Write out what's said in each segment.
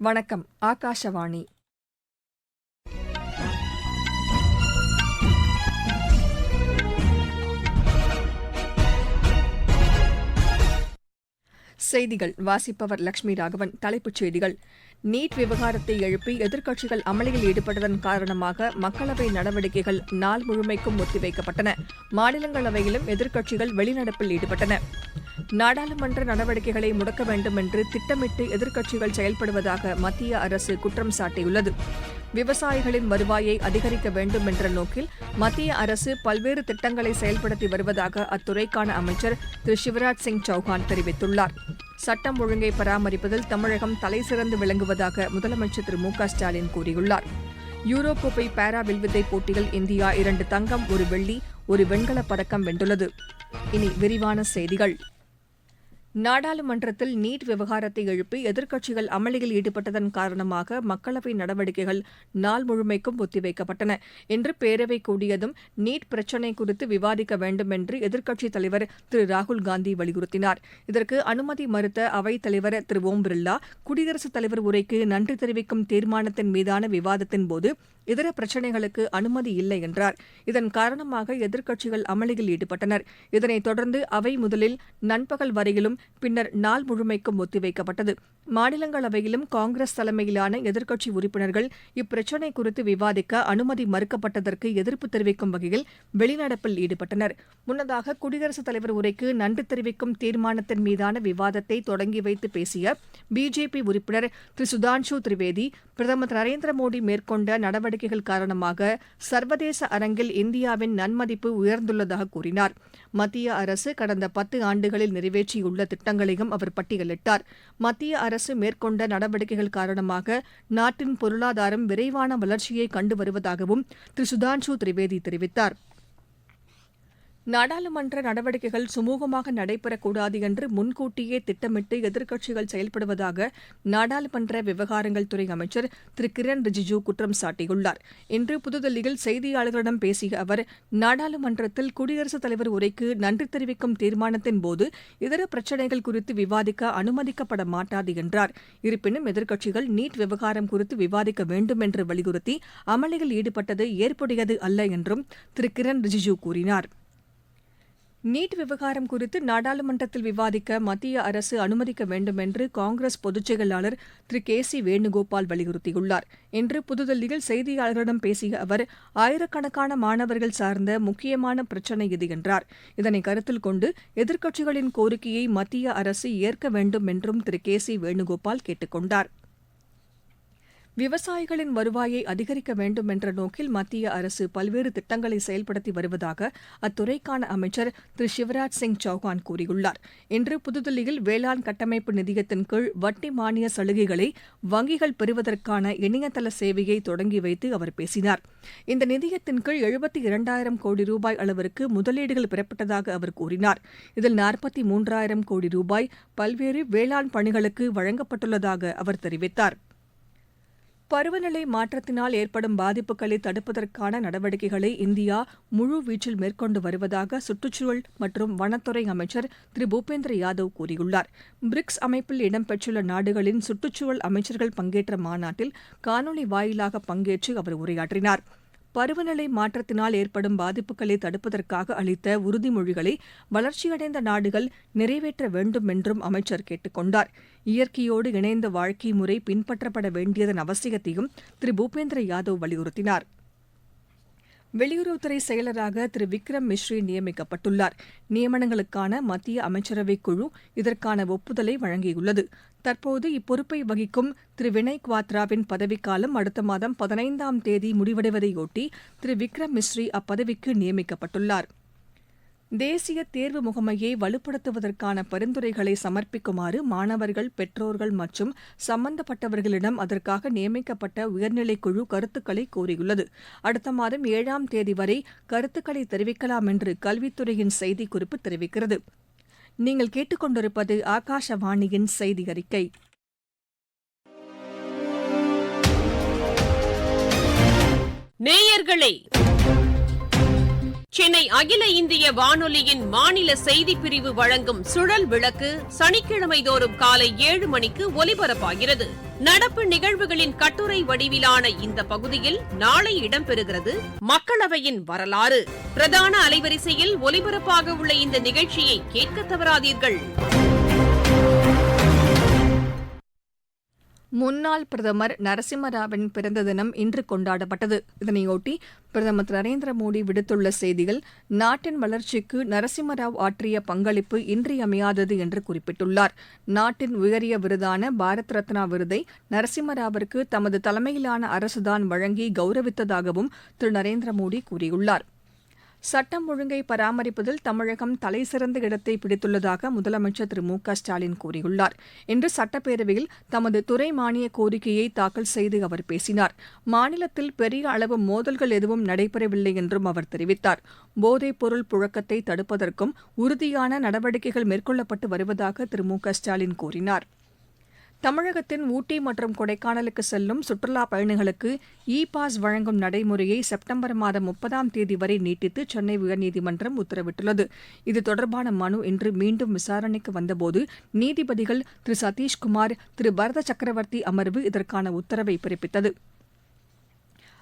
வணக்கம் ஆகாஷவாணி. செய்திகள் வாசிப்பவர் லட்சுமி ராகவன் தலைப்புச் செய்திகள். நீட் விவகாரத்தை எழுப்பி எதிர்க்கட்சிகள் அமளியில் ஈடுபட்டதன் காரணமாக மக்களவை நடவடிக்கைகள் நாள் முழுமைக்கும் ஒத்திவைக்கப்பட்டன. மாநிலங்களவையிலும் எதிர்க்கட்சிகள் வெளிநடப்பில் ஈடுபட்டன. நாடாளுமன்ற நடவடிக்கைகளை முடக்க வேண்டும் என்று திட்டமிட்டு எதிர்க்கட்சிகள் செயல்படுவதாக மத்திய அரசு குற்றம் சாட்டியுள்ளது. விவசாயிகளின் வருவாயை அதிகரிக்க வேண்டும் என்ற நோக்கில் மத்திய அரசு பல்வேறு திட்டங்களை செயல்படுத்தி வருவதாக அத்துறைக்கான அமைச்சர் திரு. சிவராஜ் சிங் சௌஹான் தெரிவித்துள்ளார். சட்டம் ஒழுங்கை பராமரிப்பதில் தமிழகம் தலைசிறந்து விளங்குவதாக முதலமைச்சர் திரு. மு. க. ஸ்டாலின் கூறியுள்ளார். யூரோ கோப்பை பாரா வில்வித்தை போட்டியில் இந்தியா இரண்டு தங்கம் ஒரு வெள்ளி ஒரு வெண்கலப் பதக்கம் வென்றுள்ளது. இனி விரிவான செய்திகள். நாடாளுமன்றத்தில் நீட் விவகாரத்தை எழுப்பி எதிர்க்கட்சிகள் அமளியில் ஈடுபட்டதன் காரணமாக மக்களவை நடவடிக்கைகள் நாள் முழுமைக்கும் ஒத்திவைக்கப்பட்டன. இன்று பேரவை கூடியதும் நீட் பிரச்சினை குறித்து விவாதிக்க வேண்டும் என்று எதிர்க்கட்சித் தலைவர் திரு ராகுல் காந்தி வலியுறுத்தினார். இதற்கு அனுமதி மறுத்த அவைத் தலைவர் திரு ஓம் பிர்லா குடியரசுத் தலைவர் உரைக்கு நன்றி தெரிவிக்கும் தீர்மானத்தின் மீதான விவாதத்தின்போது இதர பிரச்சினைகளுக்கு அனுமதி இல்லை என்றார். இதன் காரணமாக எதிர்க்கட்சிகள் அமளியில் ஈடுபட்டனர். இதனைத் தொடர்ந்து அவை முதலில் நண்பகல் வரையிலும் பின்னர் நாள் முழுமைக்கும் ஒத்திவைக்கப்பட்டது. மாநிலங்களவையிலும் காங்கிரஸ் தலைமையிலான எதிர்க்கட்சி உறுப்பினர்கள் இப்பிரச்சினை குறித்து விவாதிக்க அனுமதி மறுக்கப்பட்டதற்கு எதிர்ப்பு தெரிவிக்கும் வகையில் வெளிநடப்பில் ஈடுபட்டனர். முன்னதாக குடியரசுத் தலைவர் உரைக்கு நன்றி தெரிவிக்கும் தீர்மானத்தின் மீதான விவாதத்தை தொடங்கி வைத்து பேசிய பிஜேபி உறுப்பினர் திரு. சுதான்ஷு திரிவேதி பிரதமர் திரு நரேந்திர மோடி மேற்கொண்ட நடவடிக்கைகள் காரணமாக சர்வதேச அரங்கில் இந்தியாவின் நன்மதிப்பு உயர்ந்துள்ளதாக கூறினார். மத்திய அரசு கடந்த பத்து ஆண்டுகளில் நிறைவேற்றியுள்ள திட்டங்களையும் அவர் பட்டியலிட்டார். மத்திய அரசு மேற்கொண்ட நடவடிக்கைகள் காரணமாக நாட்டின் பொருளாதாரம் விரைவான வளர்ச்சியை கண்டு வருவதாகவும் திரு. சுதான்ஷு திரிவேதி தெரிவித்தார். நாடாளுமன்ற நடவடிக்கைகள் சுமூகமாக நடைபெறக்கூடாது என்று முன்கூட்டியே திட்டமிட்டு எதிர்க்கட்சிகள் செயல்படுவதாக நாடாளுமன்ற விவகாரங்கள் துறை அமைச்சர் திரு. கிரண் ரிஜிஜூ குற்றம் சாட்டியுள்ளார். இன்று புதுதில்லியில் செய்தியாளர்களிடம் பேசிய அவர் நாடாளுமன்றத்தில் குடியரசுத் தலைவர் உரைக்கு நன்றி தெரிவிக்கும் தீர்மானத்தின் போது இதர பிரச்சினைகள் குறித்து விவாதிக்க அனுமதிக்கப்பட மாட்டாது என்றார். இருப்பினும் எதிர்க்கட்சிகள் நீட் விவகாரம் குறித்து விவாதிக்க வேண்டும் என்று வலியுறுத்தி அமளியில் ஈடுபட்டது ஏற்புடையது அல்ல என்றும் திரு. கிரண் ரிஜிஜூ கூறினார். நீட் விவகாரம் குறித்து நாடாளுமன்றத்தில் விவாதிக்க மத்திய அரசு அனுமதிக்க வேண்டும் என்று காங்கிரஸ் பொதுச் செயலாளர் திரு. கே. சி. வேணுகோபால் வலியுறுத்தியுள்ளார். இன்று புதுதில்லியில் செய்தியாளர்களிடம் பேசிய அவர் ஆயிரக்கணக்கான மாணவர்கள் சார்ந்த முக்கியமான பிரச்சினை இது என்றார். இதனை கருத்தில் கொண்டு எதிர்க்கட்சிகளின் கோரிக்கையை மத்திய அரசு ஏற்க வேண்டும் என்றும் திரு. கே. சி. வேணுகோபால் கேட்டுக் கொண்டாா் விவசாயிகளின் வருவாயை அதிகரிக்க வேண்டும் என்ற நோக்கில் மத்திய அரசு பல்வேறு திட்டங்களை செயல்படுத்தி வருவதாக அத்துறைக்கான அமைச்சர் திரு சிவராஜ் சிங் சௌஹான் கூறியுள்ளார். இன்று புதுதில்லியில் வேளாண் கட்டமைப்பு நிதியத்தின் கீழ் வட்டி மானிய சலுகைகளை வங்கிகள் பெறுவதற்கான இணையதள சேவையை தொடங்கி வைத்து அவர் பேசினார். இந்த நிதியத்தின் கீழ் எழுபத்தி இரண்டாயிரம் கோடி ரூபாய் அளவிற்கு முதலீடுகள் பெறப்பட்டதாக அவர் கூறினார். இதில் நாற்பத்தி மூன்றாயிரம் கோடி ரூபாய் பல்வேறு வேளாண் பணிகளுக்கு வழங்கப்பட்டுள்ளதாக அவர் தெரிவித்தார். பருவநிலை மாற்றத்தினால் ஏற்படும் பாதிப்புகளை தடுப்பதற்கான நடவடிக்கைகளை இந்தியா முழுவீச்சில் மேற்கொண்டு வருவதாக சுற்றுச்சூழல் மற்றும் வனத்துறை அமைச்சர் திரு. பூபேந்திர யாதவ் கூறியுள்ளார். பிரிக்ஸ் அமைப்பில் இடம்பெற்றுள்ள நாடுகளின் சுற்றுச்சூழல் அமைச்சர்கள் பங்கேற்ற மாநாட்டில் காணொலி வாயிலாக பங்கேற்று அவர் உரையாற்றினார். பருவநிலை மாற்றத்தினால் ஏற்படும் பாதிப்புகளை தடுப்பதற்காக அளித்த உறுதிமொழிகளை வளர்ச்சியடைந்த நாடுகள் நிறைவேற்ற வேண்டும் என்றும் அமைச்சர் கேட்டுக் கொண்டார். இயற்கையோடு இணைந்த வாழ்க்கை முறை பின்பற்றப்பட வேண்டியதன் அவசியத்தையும் திரு. பூபேந்திர யாதவ் வலியுறுத்தினார். வெளியுறவுத்துறை செயலராக திரு. விக்ரம் மிஸ்ரி நியமிக்கப்பட்டுள்ளார். நியமனங்களுக்கான மத்திய அமைச்சரவைக் குழு இதற்கான ஒப்புதலை வழங்கியுள்ளது. தற்போது இப்பொறுப்பை வகிக்கும் திரு. வினய் குவாத்ராவின் பதவிக்காலம் அடுத்த மாதம் பதினைந்தாம் தேதி முடிவடைவதையொட்டி திரு. விக்ரம் மிஸ்ரி அப்பதவிக்கு நியமிக்கப்பட்டுள்ளார். தேசிய தேர்வு முகமையை வலுப்படுத்துவதற்கான பரிந்துரைகளை சமர்ப்பிக்குமாறு மாணவர்கள் பெற்றோர்கள் மற்றும் சம்பந்தப்பட்டவர்களிடம் அதற்காக நியமிக்கப்பட்ட உயர்நிலைக் குழு கருத்துக்களை கோரியுள்ளது. அடுத்த மாதம் ஏழாம் தேதி வரை கருத்துக்களை தெரிவிக்கலாம் என்று கல்வித்துறையின் செய்திக்குறிப்பு தெரிவிக்கிறது. நீங்கள் கேட்டுக்கொண்டிருப்பது ஆகாஷவாணியின் செய்தி அறிக்கை நேயர்களே சென்னை அகில இந்திய வானொலியின் மாநில செய்திப் பிரிவு வழங்கும் சுழல் விளக்கு சனிக்கிழமை தோறும் காலை ஏழு மணிக்கு ஒலிபரப்பாகிறது. நடப்பு நிகழ்வுகளின் கட்டுரை வடிவிலான இந்த பகுதியில் நாளை இடம்பெறுகிறது மக்களவையின் வரலாறு. பிரதான அலைவரிசையில் ஒலிபரப்பாக உள்ள இந்த நிகழ்ச்சியை கேட்க தவறாதீர்கள். முன்னாள் பிரதமர் நரசிம்மராவின் பிறந்த தினம் இன்று கொண்டாடப்பட்டது. இதனையொட்டி பிரதமர் திரு நரேந்திர மோடி விடுத்துள்ள செய்தியில் நாட்டின் வளர்ச்சிக்கு நரசிம்மராவ் ஆற்றிய பங்களிப்பு இன்றியமையாதது என்று குறிப்பிட்டுள்ளார். நாட்டின் உயரிய விருதான பாரத் ரத்னா விருதை நரசிம்மராவிற்கு தமது தலைமையிலான அரசுதான் வழங்கி கௌரவித்ததாகவும் திரு நரேந்திர மோடி கூறியுள்ளார். சட்டம் ஒழுங்கை பராமரிப்பதில் தமிழகம் தலைசிறந்த இடத்தை பிடித்துள்ளதாக முதலமைச்சர் திரு மு க ஸ்டாலின் கூறியுள்ளார். இன்று சட்டப்பேரவையில் தமது துறை மானிய கோரிக்கையை தாக்கல் செய்து அவர் பேசினார். மாநிலத்தில் பெரிய அளவு மோதல்கள் எதுவும் நடைபெறவில்லை என்றும் அவர் தெரிவித்தார். போதைப் பொருள் புழக்கத்தை தடுப்பதற்கும் உறுதியான நடவடிக்கைகள் மேற்கொள்ளப்பட்டு வருவதாக திரு மு க ஸ்டாலின் கூறினார். தமிழகத்தின் ஊட்டி மற்றும் கொடைக்கானலுக்கு செல்லும் சுற்றுலாப் பயணிகளுக்கு இ பாஸ் வழங்கும் நடைமுறையை செப்டம்பர் மாதம் முப்பதாம் தேதி வரை நீட்டித்து சென்னை உயர்நீதிமன்றம் உத்தரவிட்டுள்ளது. இது தொடர்பான மனு இன்று மீண்டும் விசாரணைக்கு வந்தபோது நீதிபதிகள் திரு சதீஷ்குமார் திரு பரத சக்கரவர்த்தி அமர்வு இதற்கான உத்தரவை பிறப்பித்தது.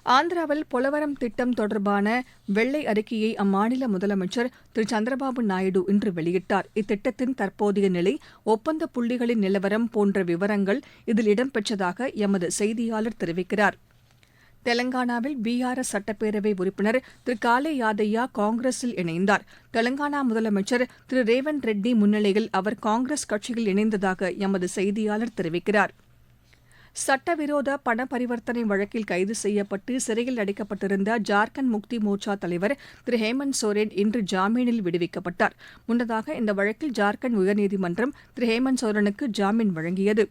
ஆந்திராவில் பொலவரம் திட்டம் தொடர்பான வெள்ளை அறிக்கையை அம்மாநில முதலமைச்சர் திரு. சந்திரபாபு நாயுடு இன்று வெளியிட்டார். இத்திட்டத்தின் தற்போதைய நிலை ஒப்பந்த புள்ளிகளின் நிலவரம் போன்ற விவரங்கள் இதில் இடம்பெற்றதாக எமது செய்தியாளர் தெரிவிக்கிறார். தெலங்கானாவில் பிஆர்எஸ் சட்டப்பேரவை உறுப்பினர் திரு. காலே யாதையா காங்கிரஸில் இணைந்தார். தெலங்கானா முதலமைச்சர் திரு. ரேவந்த் ரெட்டி முன்னிலையில் அவர் காங்கிரஸ் கட்சியில் இணைந்ததாக எமது செய்தியாளர் தெரிவிக்கிறார். சட்டவிரோத பண பரிவர்த்தனை வழக்கில் கைது செய்யப்பட்டு சிறையில் அடைக்கப்பட்டிருந்த ஜார்க்கண்ட் முக்தி மோர்ச்சா தலைவர் திரு ஹேமந்த் சோரன் இன்று ஜாமீனில் விடுவிக்கப்பட்டார். முன்னதாக இந்த வழக்கில் ஜார்க்கண்ட் உயர்நீதிமன்றம் திரு ஹேமந்த் சோரனுக்கு ஜாமீன் வழங்கியது.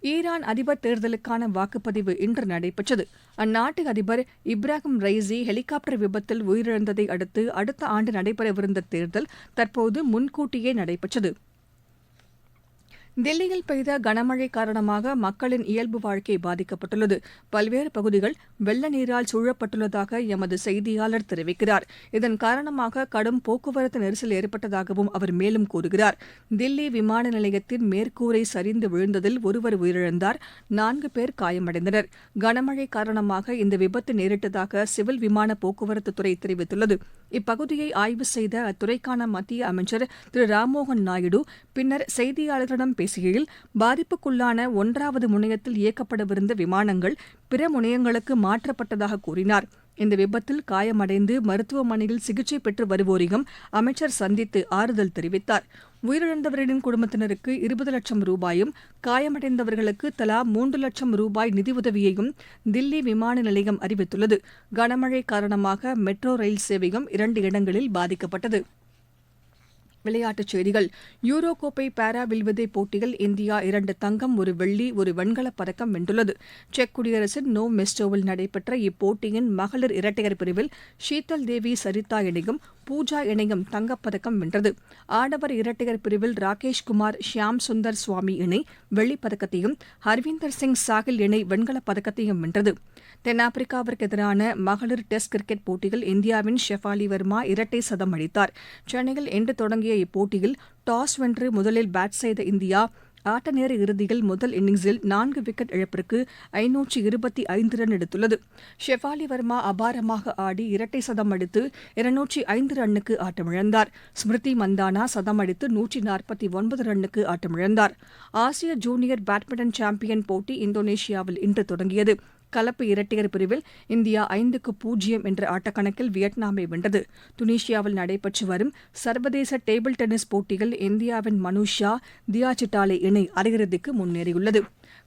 ஈரான் அதிபர் தேர்தலுக்கான வாக்குப்பதிவு இன்று நடைபெற்றது. அந்நாட்டு அதிபர் இப்ராஹிம் ரைசி ஹெலிகாப்டர் விபத்தில் உயிரிழந்ததை அடுத்து அடுத்த ஆண்டு நடைபெறவிருந்த தேர்தல் தற்போது முன்கூட்டியே நடைபெற்றது. தில்லியில் பெய்த கனமழை காரணமாக மக்களின் இயல்பு வாழ்க்கை பாதிக்கப்பட்டுள்ளது. பல்வேறு பகுதிகள் வெள்ள நீரால் சூழப்பட்டுள்ளதாக எமது செய்தியாளர் தெரிவிக்கிறார். இதன் காரணமாக கடும் போக்குவரத்து நெரிசல் ஏற்பட்டதாகவும் அவர் மேலும் கூறுகிறார். தில்லி விமான நிலையத்தின் மேற்கூரை சரிந்து விழுந்ததில் ஒருவர் உயிரிழந்தார். நான்கு பேர் காயமடைந்தனர். கனமழை காரணமாக இந்த விபத்து நேரிட்டதாக சிவில் விமான போக்குவரத்து துறை தெரிவித்துள்ளது. இப்பகுதியை ஆய்வு செய்த அத்துறைக்கான மத்திய அமைச்சர் திரு ராம்மோகன் நாயுடு பின்னர் செய்தியாளர்களிடம் பேசுகையில் பாதிப்புக்குள்ளான ஒன்றாவது முனையத்தில் இயக்கப்படவிருந்த விமானங்கள் பிற முனையங்களுக்கு மாற்றப்பட்டதாக கூறினார். இந்த விபத்தில் காயமடைந்து மருத்துவமனையில் சிகிச்சை பெற்று வருவோரையும் அமைச்சர் சந்தித்து ஆறுதல் தெரிவித்தார். உயிரிழந்தவர்களின் குடும்பத்தினருக்கு இருபது லட்சம் ரூபாயும் காயமடைந்தவர்களுக்கு தலா மூன்று லட்சம் ரூபாய் நிதியுதவியையும் தில்லி விமான நிலையம் அறிவித்துள்ளது. கனமழை காரணமாக மெட்ரோ ரயில் சேவையும் இரண்டு இடங்களில் பாதிக்கப்பட்டது. விளையாட்டுச் செய்திகள். யூரோ கோப்பை பாரா வில்வித்தை போட்டியில் இந்தியா இரண்டு தங்கம் ஒரு வெள்ளி ஒரு வெண்கலப் பதக்கம் வென்றுள்ளது. செக் குடியரசின் நோ மெஸ்டோவில் நடைபெற்ற இப்போட்டியின் மகளிர் இரட்டையர் பிரிவில் ஷீதல் தேவி சரிதா இணையும் பூஜா இணையும் தங்கப்பதக்கம் வென்றது. ஆடவர் இரட்டையர் பிரிவில் ராகேஷ் குமார் ஷியாம் சுந்தர் சுவாமி இணை வெள்ளிப்பதக்கத்தையும் ஹர்வீந்தர் சிங் சாகில் இணை வெண்கலப் பதக்கத்தையும் வென்றது. தென்னாப்பிரிக்காவிற்கு எதிரான மகளிர் டெஸ்ட் கிரிக்கெட் போட்டியில் இந்தியாவின் ஷெஃபாலி வர்மா இரட்டை சதம் அடித்தார். சென்னையில் இன்று தொடங்கிய இப்போட்டியில் டாஸ் வென்று முதலில் பேட் செய்த இந்தியா ஆட்ட நேர இறுதியில் முதல் இன்னிங்ஸில் நான்கு விக்கெட் இழப்பிற்கு ஐநூற்றி இருபத்தி ஐந்து ரன் எடுத்துள்ளது. ஷெஃபாலி வர்மா அபாரமாக ஆடி இரட்டை சதம் அடித்து இருநூற்றி ஐந்து ரன்னுக்கு ஆட்டமிழந்தார். ஸ்மிருதி மந்தானா சதம் அடித்து நூற்றி நாற்பத்தி ஒன்பது ரன்னுக்கு ஆட்டமிழந்தார். ஆசிய ஜூனியர் பேட்மிண்டன் சாம்பியன் போட்டி இந்தோனேஷியாவில் இன்று தொடங்கியது. கலப்பு இரட்டையர் பிரிவில் இந்தியா ஐந்துக்கு பூஜ்ஜியம் என்ற ஆட்டக்கணக்கில் வியட்நாமை வென்றது. துனிஷியாவில் நடைபெற்று வரும் சர்வதேச டேபிள் டென்னிஸ் போட்டியில் இந்தியாவின் மனுஷா தியா சிட்டாலி இணை அரையிறுதிக்கு முன்னேறியுள்ளது.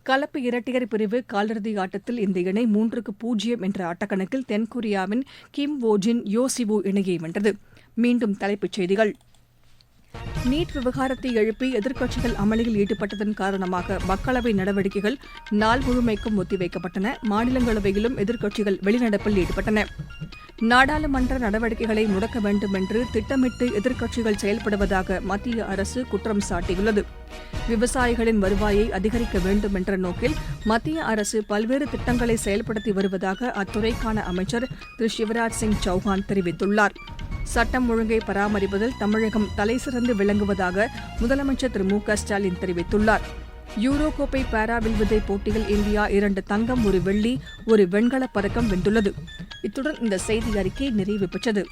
கலப்பு இரட்டையர் பிரிவு காலிறுதி ஆட்டத்தில் இந்த இணை மூன்றுக்கு பூஜ்ஜியம் என்ற ஆட்டக்கணக்கில் தென்கொரியாவின் கிம் வோஜின் யோசிவோ இணையை வென்றது. மீண்டும் தலைப்புச் செய்திகள். நீட் விவகாரத்தை எழுப்பி எதிர்க்கட்சிகள் அமளியில் ஈடுபட்டதன் காரணமாக மக்களவை நடவடிக்கைகள் நாள் முழுமைக்கும் ஒத்திவைக்கப்பட்டன. மாநிலங்களவையிலும் எதிர்க்கட்சிகள் வெளிநடப்பில் ஈடுபட்டன. நாடாளுமன்ற நடவடிக்கைகளை முடக்க வேண்டும் என்று திட்டமிட்டு எதிர்க்கட்சிகள் செயல்படுவதாக மத்திய அரசு குற்றம் சாட்டியுள்ளது. விவசாயிகளின் வருவாயை அதிகரிக்க வேண்டும் என்ற நோக்கில் மத்திய அரசு பல்வேறு திட்டங்களை செயல்படுத்தி வருவதாக அத்துறைக்கான அமைச்சர் திரு சிவராஜ் சிங் சௌஹான் தெரிவித்துள்ளார். சட்டம் ஒழுங்கை பராமரிப்பதில் தமிழகம் தலைசிறந்து விளங்குவதாக முதலமைச்சர் திரு மு க ஸ்டாலின் தெரிவித்துள்ளார். யூரோ கோப்பை பாரா வில்வித்தை போட்டியில் இந்தியா இரண்டு தங்கம் ஒரு வெள்ளி ஒரு வெண்கலப் பதக்கம் வென்றுள்ளது. இத்துடன் இந்த செய்தி அறிக்கை நிறைவு பெற்றது.